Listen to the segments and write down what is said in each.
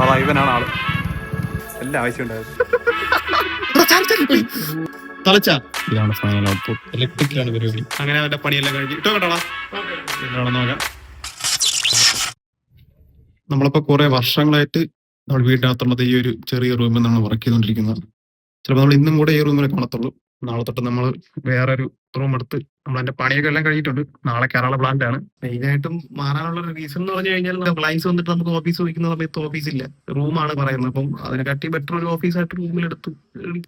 ആ ഇവനാണ് ആൾ. എല്ലാ ആവശ്യം ഉണ്ടായിരുന്നു. തളച്ച. ഇതാണ് ഫൈനൽ ഔട്ട്പുട്ട് ഇലക്ട്രിക്കിലാണ് പരിപാടി അങ്ങനെ അവന്റെ പണിയെല്ലാം കഴിഞ്ഞ്. ഇട്ടോ കേട്ടോടാ നോക്കാം. നമ്മളിപ്പോ കുറെ വർഷങ്ങളായിട്ട് നമ്മൾ വീടിനകത്തുള്ളത് ഈ ഒരു ചെറിയ റൂമിൽ നമ്മൾ വർക്ക് ചെയ്തുകൊണ്ടിരിക്കുന്നത്. ചിലപ്പോൾ നമ്മൾ ഇന്നും കൂടെ ഈ റൂമിൽ കാണത്തുള്ളൂ. നാളെ തൊട്ട് നമ്മൾ വേറൊരു റൂം എടുത്ത് നമ്മൾ അതിന്റെ പണിയൊക്കെ എല്ലാം കഴിഞ്ഞിട്ടുണ്ട്. നാളെ കേരള പ്ലാന്റ് ആണ്. മെയിൻ ആയിട്ടും മാറാനുള്ള റീസൺ എന്ന് പറഞ്ഞു കഴിഞ്ഞാൽ ക്ലയൻസ് വന്നിട്ട് നമുക്ക് ഓഫീസ് വയ്ക്കുന്ന സമയത്ത് ഓഫീസ് ഇല്ല. റൂമാണ് പറയുന്നത്. അപ്പം അതിനെക്കാട്ടി ബെറ്റർ ഒരു ഓഫീസായിട്ട് റൂമിൽ എടുത്ത്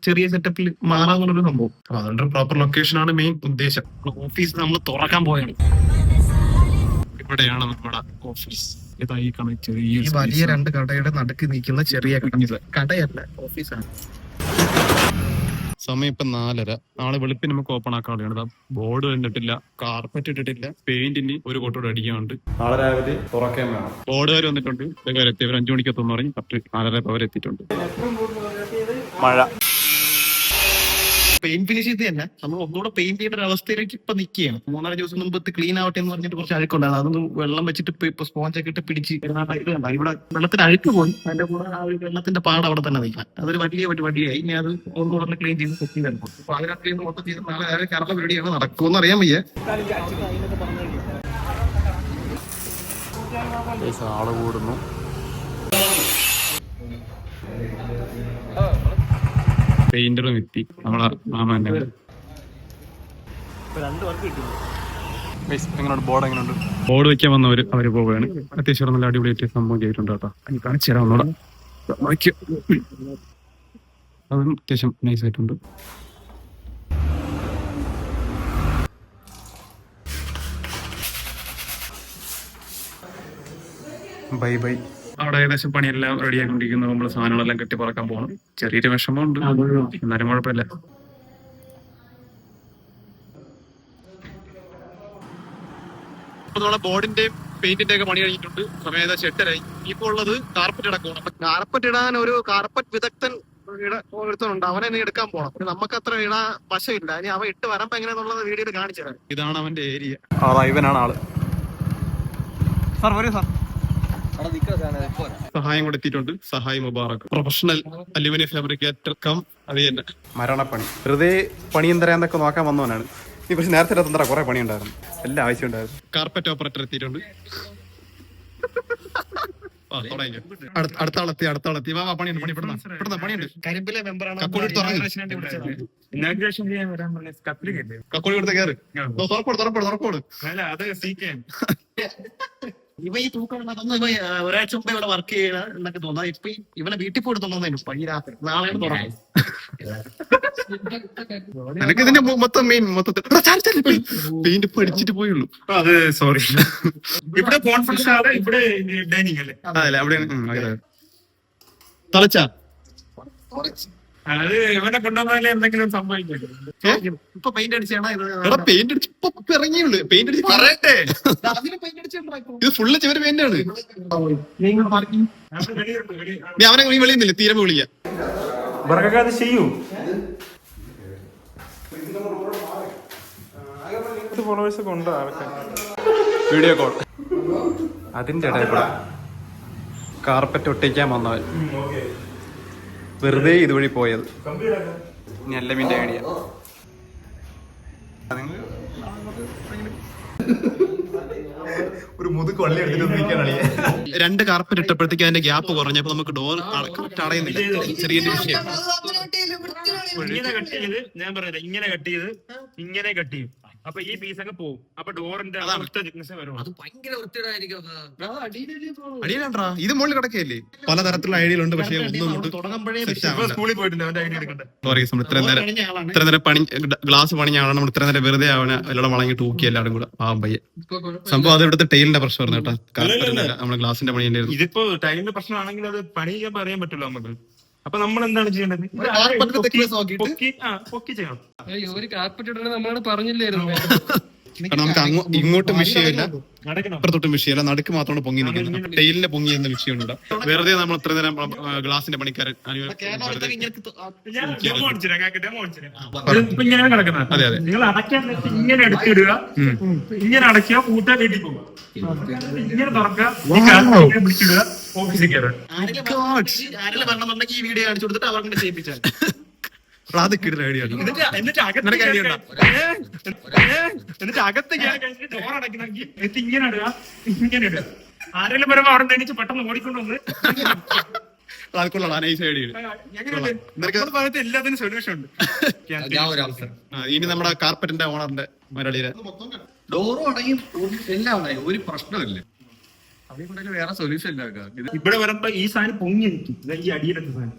ചെറിയ സെറ്റപ്പിൽ മാറാന്നുള്ളൊരു സംഭവം. അപ്പൊ അതിന്റെ പ്രോപ്പർ ലൊക്കേഷൻ ആണ് മെയിൻ ഉദ്ദേശം. ഓഫീസ് നമ്മൾ തുറക്കാൻ പോയാണ്. ഇവിടെയാണ് നമ്മുടെ ഓഫീസ് ഇതായി ഈ വലിയ രണ്ട് കടയുടെ നടുക്ക് നിൽക്കുന്ന ചെറിയ കട. കടയല്ല ഓഫീസാണ് സമയം ഇപ്പൊ നാലര. നാളെ വെളുപ്പിന് നമുക്ക് ഓപ്പൺ ആക്കാനുള്ളതാണ് ബോർഡ് കണ്ടിട്ടില്ല കാർപ്പറ്റ് ഇട്ടിട്ടില്ല പെയിന്റിന് ഒരു കോട്ടോട് അടിക്കാനുണ്ട്. നാളെ രാവിലെ തുറക്കാൻ വേണം. ബോർഡുകാർ വന്നിട്ടുണ്ട്. ഇവർ എത്തി. ഇവർ അഞ്ചു മണിക്ക് എത്തുമെന്ന് പറഞ്ഞ് കറക്റ്റ് നാലര പവർ എത്തിയിട്ടുണ്ട്. മഴ. പെയിന്റ് ഫിനിഷ് ചെയ്ത് തന്നെ നമ്മൾ ഒന്നുകൂടെ പെയിന്റ് ചെയ്യേണ്ട ഒരു അവസ്ഥയിലേക്ക് ഇപ്പൊ നിൽക്കുകയാണ് മൂന്നാൽ ദിവസം മുമ്പ് ക്ലീൻ ആവട്ടെ എന്ന് പറഞ്ഞിട്ട് കുറച്ച് അഴുക്കുണ്ടായിരുന്നു. അതൊന്നും വെള്ളം വെച്ചിട്ട് ഇപ്പൊ ഇപ്പൊ സ്പോഞ്ച് ഒക്കെ ഇട്ട് പിടിച്ച് ഇത് കണ്ടോ, ഇവിടെ വെള്ളത്തിന് അഴുക്ക് പോയി. അതിന്റെ കൂടെ ആ ഒരു വെള്ളത്തിന്റെ പാട് അവിടെ തന്നെ നിൽക്കാം അതൊരു വലിയ ഒരു വടിയായി. ഇനി അത് ഒന്നുകൂടെ ക്ലീൻ ചെയ്ത് സെറ്റ് ചെയ്ത് എടുക്കും അപ്പൊ അതിനകത്ത് മൊത്തം ചെയ്ത് നാളെ രാവിലെ കറക്റ്റ് പരിപാടിയാണ് നടക്കുമെന്ന് അറിയാൻ വയ്യ. ആൾ കൂടുന്നു. പെയിന്ററും എത്തി നമ്മളെ മാമന്റെ എങ്ങനെയുണ്ട്? ബോർഡ് വെക്കാൻ വന്നവര് അവർ പോവുകയാണ്. അത്യാവശ്യം നല്ല അടിപൊളിയായിട്ട് സംഭവം ചെയ്തിട്ടുണ്ട് കേട്ടോ. ഇനി കാണിച്ചു തരാം ഒന്നുകൂടെ. അതും അത്യാവശ്യം നൈസ് ആയിട്ടുണ്ട്. ബൈ ബൈ അവിടെ ഏകദേശം പണിയെല്ലാം റെഡി ആയിക്കൊണ്ടിരിക്കുന്നു നമ്മൾ സാധനങ്ങളെല്ലാം കെട്ടി പറക്കാൻ പോകണം ചെറിയൊരു വിഷമമുണ്ട്. എന്നാലും കുഴപ്പമില്ല. നമ്മളെ ബോർഡിന്റെയും പെയിന്റിന്റെ ഒക്കെ പണി കഴിഞ്ഞിട്ടുണ്ട്. സമയം ഏകദേശം എട്ടരായി ഇപ്പോൾ ഉള്ളത് കാർപ്പറ്റ് ഇടക്കണം അപ്പൊ കാർപ്പറ്റ് ഇടാൻ ഒരു കാർപ്പറ്റ് വിദഗ്ധൻ ഇട- ഒരുത്തനുണ്ട്. അവനെ നീ എടുക്കാൻ പോണം. നമുക്ക് അത്ര ഇടാ വശമില്ല. ഇനി അവൻ ഇട്ട് വരമ്പോ എങ്ങനെയാന്നുള്ളത് വീഡിയോയിൽ കാണിച്ചു തരാം. ഇതാണ് അവന്റെ ഏരിയ. ആ ഇവനാണ് ആൾ. സാർ വരൂ സാർ. സഹായം കൊടുത്തിട്ടുണ്ട് സഹായം സഹായി Mubarak. Professional aluminium fabricator cum. അത് തന്നെ. മരണപ്പണി. വെറുതെ പണിയും തരാന്നൊക്കെ നോക്കാൻ വന്നവനാണ്. നീ പക്ഷെ നേരത്തെ തന്ത്ര കുറെ പണി ഉണ്ടായിരുന്നു എല്ലാ ആവശ്യം ഉണ്ടായിരുന്നു. കാർപ്പറ്റ് ഓപ്പറേറ്റർ എത്തിയിട്ടുണ്ട്. ആ, തുടങ്ങിക്കോ. അടുത്ത- അടുത്ത ആളെത്തി അടുത്ത ആളെത്തി വാ പണി പണിയുണ്ട് പണി പെട്ടെന്ന് പെട്ടെന്ന് പണിയുണ്ട്. കരിമ്പിലെ മെമ്പറാണ് കക്കോടി കൊടുത്ത് കയറി. തുറപ്പോട് തുറപ്പോട് തുറപ്പോട് അല്ല അത് സീക്കാൻ ഇവ ഈ തൂക്കം നടന്ന് ഇവ ഒരാഴ്ച മുമ്പ് ഇവിടെ വർക്ക് ചെയ്യണ എന്നൊക്കെ തോന്നാ ഇപ്പൊ ഇവനെ വീട്ടിൽ പോയിട്ട് തോന്നുന്നു പണി രാത്രി. നാളെ തുറക്കും നിനക്ക് ഇതിന്റെ മൊത്തം മെയിൻ മൊത്തത്തിൽ. പെയിന്റ് പഠിച്ചിട്ട് പോയുള്ളൂ. അതെ സോറി ഇവിടെ കോൺഫറൻസ് ഹാൾ ഇവിടെ ഡൈനിങ് അല്ലേ? അതല്ലേ അവിടെ ഉം, അതെ, അതെ. അത് ഇവനെ കൊണ്ടുവന്നാലേ എന്തെങ്കിലും ഇപ്പൊ പെയിന്റ് അടിച്ചാണ് പെയിന്റ് അടിച്ച് ഇപ്പൊ ഇപ്പൊ ഇറങ്ങിയുള്ളു പെയിന്റ് അടിച്ച് പറയട്ടെ. അതിന് പെയിന്റ് അടിച്ചിട്ടുണ്ടോ ഇപ്പൊ? ഇത് ഫുള്ള് ചെവര് പെയിന്റ് ആണ്. നിങ്ങൾ parking. നീ അവനെ നീ വിളിയുന്നില്ല തീരെ വിളിക്ക. ചെയ്യൂ. ഫോളോവേഴ്സ് ആൾക്കാർ വീഡിയോ കോൾ അതിന്റെ ഇടയിൽ കൂടെ. കാർപ്പറ്റ് ഒട്ടിക്കാൻ വന്നവൻ. വെറുതെ ഇതുവഴി പോയത്. ഇനി അല്ലമിന്റെ ഐഡിയ. ഒരു മുതുക്ക് വള്ളി എടുത്തിട്ട് നിൽക്കാനാണ് രണ്ട് കാർപ്പറ്റ് ഇട്ടപ്പോഴത്തേക്ക് അതിന്റെ ഗ്യാപ്പ് കുറഞ്ഞപ്പോ നമുക്ക് ഡോർ കറക്റ്റ് അടയുന്നില്ല. ചെറിയ വിഷയം. ഇങ്ങനെ കട്ട് ചെയ്ത് ഞാൻ പറഞ്ഞില്ല ഇങ്ങനെ കട്ട് ചെയ്ത് ഇങ്ങനെ കട്ട് ചെയ്യും. അപ്പൊ ഈ പീസ് അങ്ങ് പോവും. അപ്പൊ ഡോറിന്റെ അത് ഭയങ്കര അടിയിലാണ്ടാ? ഇത് മുകളിൽ കിടക്കയല്ലേ? പലതരത്തിലുള്ള ഐഡിയകളുണ്ട് പക്ഷേ ഒന്നും നമ്മൾ. സ്കൂളിൽ പോയിട്ടുണ്ട് അവന്റെ ഐഡിയ എടുക്കണ്ട സോറി നമ്മൾ ഇത്ര നേരം ഇത്ര നേരം പണി ഗ്ലാസ് പണിയാണ് നമ്മൾ ഇത്ര നേരം വെറുതെ ആവണ എല്ലാം വളങ്ങി തൂക്കി എല്ലാവരും കൂടെ. ആ പയ്യെ. സംഭവം അത് ഇവിടുത്തെ ടൈലിന്റെ പ്രശ്നമായിരുന്നു കേട്ടോ. നമ്മുടെ ഗ്ലാസിന്റെ പണി തന്നെയായിരുന്നു. ഇതിപ്പോ ടൈമിന്റെ പ്രശ്നമാണെങ്കിൽ അത് പണി ചെയ്യാൻ പറയാൻ പറ്റുള്ളൂ നമുക്ക്. അപ്പൊ നമ്മൾ എന്താണ് ചെയ്യേണ്ടത് പൊക്കി ചെയ്യണം. ഒരു കാർപ്പറ്റ് ഇടണ നമ്മളോട് പറഞ്ഞില്ലായിരുന്നു. കാരണം നമുക്ക് ഇങ്ങോട്ട് ഇങ്ങോട്ടും വിഷയമില്ല. നടക്കണം. അപ്പുറത്തോട്ടും വിഷയമല്ല. നടുക്ക് മാത്രമാണ് പൊങ്ങി നിൽക്കുന്നത്. ടെയിലിന്റെ പൊങ്ങി എന്ന വിഷയമുണ്ട്. വെറുതെ നമ്മൾ ഇത്ര നേരം ഗ്ലാസിന്റെ പണിക്കാരൻ അതെ, അതെ. നിങ്ങൾ അടയ്ക്കാൻ ഇങ്ങനെ എടുത്തിടുക. ഇങ്ങനെ അടയ്ക്കുക കൂട്ടാൻ വീട്ടിൽ പോകും ഇങ്ങനെ തുറക്കുക ഈ കാലം ഇങ്ങനെ പിടിച്ചിടുക ഓഫീസിൽ കയറുക. ആരെങ്കിലും പറഞ്ഞെന്നുണ്ടെങ്കിൽ ഈ വീഡിയോ കാണിച്ചു കൊടുത്തിട്ട് അവർക്ക് ചെയ്യിപ്പിച്ചാൽ അത് കിട്ടുന്ന ഐഡിയ എന്നിട്ട് അകത്ത് നിനക്ക് എന്നിട്ട് ഡോർ എന്നിട്ട് ഇങ്ങനെ ഇടുക ഇങ്ങനെ ഇടുക. ആരെങ്കിലും വരുമ്പോ അവിടെ എണീച്ച് പെട്ടെന്ന് ഓടിക്കൊണ്ട് വന്ന് അത് കൊള്ളാം. നൈസ് ഐഡിയ ഭാഗത്ത് എല്ലാത്തിനും സൊല്യൂഷൻ ഉണ്ട്. ഞാൻ ഒരു അവസരം. ഇനി നമ്മുടെ കാർപ്പറ്റിന്റെ ഓണറിന്റെ മരളിയുടെ ഡോറും അടയും ഒരു- എല്ലാം അടയും ഒരു പ്രശ്നമില്ല വേറെ സൊല്യൂഷൻ ഇല്ല. ഇവിടെ വരുമ്പോ ഈ സാധനം പൊങ്ങി നിൽക്കും. ഈ അടിയിലത്തെ സാധനം.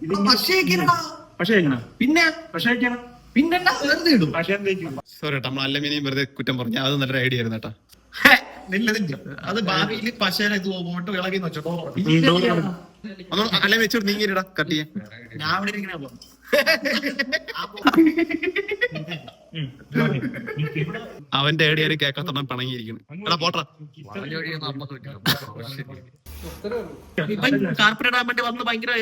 പക്ഷേ? എങ്ങനെ പിന്നെ പക്ഷേ എങ്ങനെ പിന്നെ വെറുതെ ഇടും. പക്ഷേ എന്തേക്കും സോറി കേട്ടോ നമ്മൾ അല്ലമീനിയും വെറുതെ കുറ്റം പറഞ്ഞു. അത് നല്ലൊരു ഐഡിയ ആയിരുന്നു കേട്ടോ. അത് ഭാവിയിൽ പശേനെ ഇത് പോയിട്ട് ഇളകി വെച്ചോ അല്ലെ വെച്ചോട് നീങ്ങിടാ കട്ട് ചെയ്യാൻ ഞാൻ ഇവിടെ ഇരിക്കണ പോ അവന്റെ ഐഡിയ ആരും കേൾക്കാത്തണ്ണം പണങ്ങിയിരിക്കുന്നു. എടാ പോട്ടാ കാർപ്പറ്റ് ഇടാൻ വേണ്ടി വന്ന് ഭയങ്കര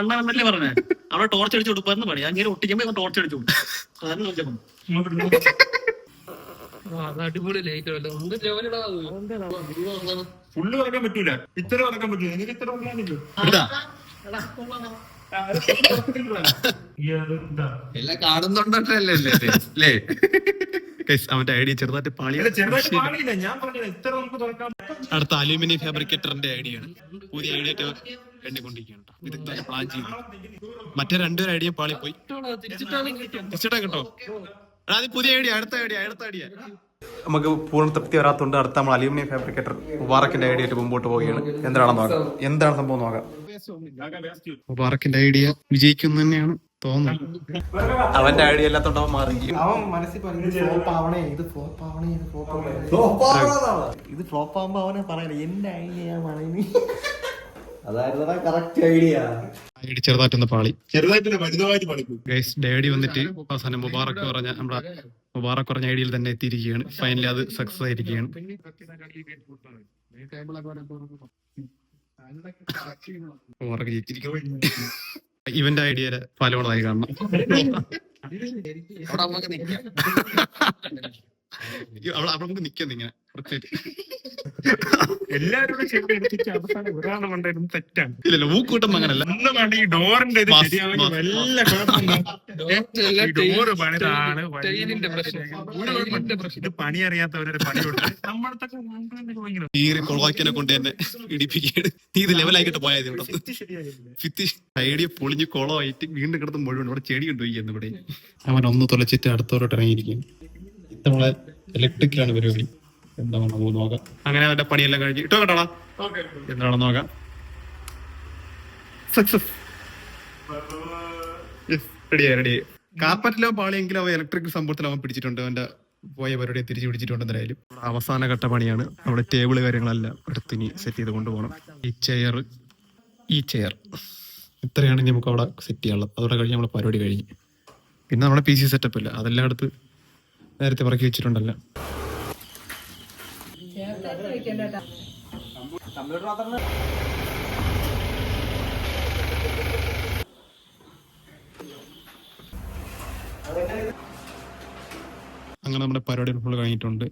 അണ്ണാന്നല്ലേ പറഞ്ഞേ? അവിടെ ടോർച്ച് അടിച്ചു കൊടുപ്പാന്ന് പണി അങ്ങനെ ഒട്ടിക്കുമ്പോ ടോർച്ച് അടിച്ചു കൊടുക്കും. അടിപൊളി ലൈറ്റ് ഫുള്ള് തുറക്കാൻ പറ്റൂല. ഇത്ര തുറക്കാൻ പറ്റൂല. എനിക്ക് ഇത്ര എല്ലാം കാണുന്നുണ്ടല്ലേ അല്ലേ അവന്റെ ഐഡിയ ചെറുതായിട്ട് പാളി ഞാൻ അടുത്ത അലൂമിനിയം ഫാബ്രിക്കേറ്ററിന്റെ ഐഡിയ ആണ് പുതിയ ഐഡിയ എണ്ണിക്കൊണ്ടിരിക്കുകയാണ് പ്ലാൻ ചെയ്യുന്നു മറ്റേ രണ്ടുപേരും ഐഡിയ പാളി പോയി തിരിച്ചിട്ടാ കേട്ടോ അത് പുതിയ ഐഡിയ അടുത്ത ഐഡിയ അടുത്ത ഐഡിയ. നമുക്ക് പൂർണ തൃപ്തി വരാത്തതുകൊണ്ട് അടുത്ത നമ്മൾ അലൂമിനിയം ഫാബ്രിക്കേറ്റർ മുബാറക്കിന്റെ ഐഡിയ ആയിട്ട് മുമ്പോട്ട് പോവുകയാണ്. എന്താണെന്ന് നോക്കാം. എന്താണ് സംഭവം നോക്കാം. മുബാറക്കിന്റെ ഐഡിയ വിജയിക്കും തന്നെയാണ്. അവന്റെ ഐഡിയ അല്ലാത്തോണ്ട് അവൻ മാറി അവൻ മനസ്സിൽ പറഞ്ഞു ഫ്ലോപ്പ് ആവണേ ഇത് ഫ്ലോപ്പ് ആവണേ ഇത് ഫ്ലോപ്പ് ആവണേ. ഇത് ഫ്ലോപ്പ് ആവുമ്പോ അവനെ പറയണേ എന്റെ ഐഡിയ അതായിരുന്നു കറക്റ്റ് ഐഡിയ ചെറുതായിട്ടൊന്ന് പാളി. ഗൈസ് ഡാഡി വന്നിട്ട് അവസാനം മുബാറക്ക് പറഞ്ഞ നമ്മുടെ മുബാറക്ക് പറഞ്ഞ ഐഡിയയിൽ തന്നെ എത്തിയിരിക്കുകയാണ്. ഫൈനലി അത് സക്സസ് ആയിരിക്കുകയാണ്. മുബാറക്ക് ജയിച്ചിരിക്കുന്നു ഇവന്റെ ഐഡിയയുടെ ഫലമുള്ളതായി കാണണം. അവിടെ നമുക്ക് നിക്കാം അവിടെ നമുക്ക് ഇങ്ങനെ. എല്ലാവരും കൂടെ ശരി എടുത്തിട്ട് അവസാനം ഒരാളെ കൊണ്ടായിരുന്നു തെറ്റാണ്. ഇല്ലല്ല ഊക്കൂട്ടം അങ്ങനല്ല. ഒന്നും ഈ ഡോറിന്റെ ഇത് വല്ല കുഴപ്പമില്ല. ഡോറ് പണിതാണ്. ഇത് പണി അറിയാത്തവരൊരു പണി കൊടുത്ത് ഈ കൊളവാക്കിനെ കൊണ്ട് തന്നെ ഇടിപ്പിക്കുകയാണ്. നീ ഇത് ലെവലാക്കിട്ട് പോയത് ഫിത്തി ഐഡിയ പൊളിഞ്ഞ് കുളമായിട്ട് വീണ്ടും കിടന്ന് മുഴുവൻ ഇവിടെ ചെടി എന്ന് ഇവിടെ. അവൻ ഒന്ന് തുളച്ചിട്ട് അടുത്തോട്ട് ഇറങ്ങിയിരിക്കും നമ്മളെ ഇലക്ട്രിക്കലാണ് പരിപാടി. എന്താണ് നമുക്ക് നോക്കാം. അങ്ങനെ അവന്റെ പണിയെല്ലാം കഴിഞ്ഞ്. ഇട്ടോ കേട്ടോളാം എന്താണെന്ന് നോക്കാം. സക്സസ് റെഡിയായി റെഡിയായി കാർപ്പറ്റിലോ പാളിയെങ്കിലും അവ ഇലക്ട്രിക് സംഭവത്തിൽ അവൻ പിടിച്ചിട്ടുണ്ട്. അവന്റെ പോയ പരിപാടിയെ തിരിച്ചു പിടിച്ചിട്ടുണ്ട് എന്തായാലും. അവസാന ഘട്ട പണിയാണ്. നമ്മുടെ ടേബിൾ കാര്യങ്ങളെല്ലാം എടുത്തിനി സെറ്റ് ചെയ്ത് കൊണ്ടുപോകണം. ഈ ചെയർ ഈ ചെയർ ഇത്രയാണ് ഇനി നമുക്ക് അവിടെ സെറ്റ് ചെയ്യാനുള്ളത്. അതോടെ കഴിഞ്ഞ് നമ്മുടെ പരിപാടി കഴിഞ്ഞ്. പിന്നെ നമ്മുടെ പി സി സെറ്റപ്പ് ഇല്ല. അതെല്ലാം അടുത്ത് നേരത്തെ പറക്കി വെച്ചിട്ടുണ്ടല്ലോ. അങ്ങനെ നമ്മുടെ പരിപാടി ഫുൾ കഴിഞ്ഞിട്ടുണ്ട്.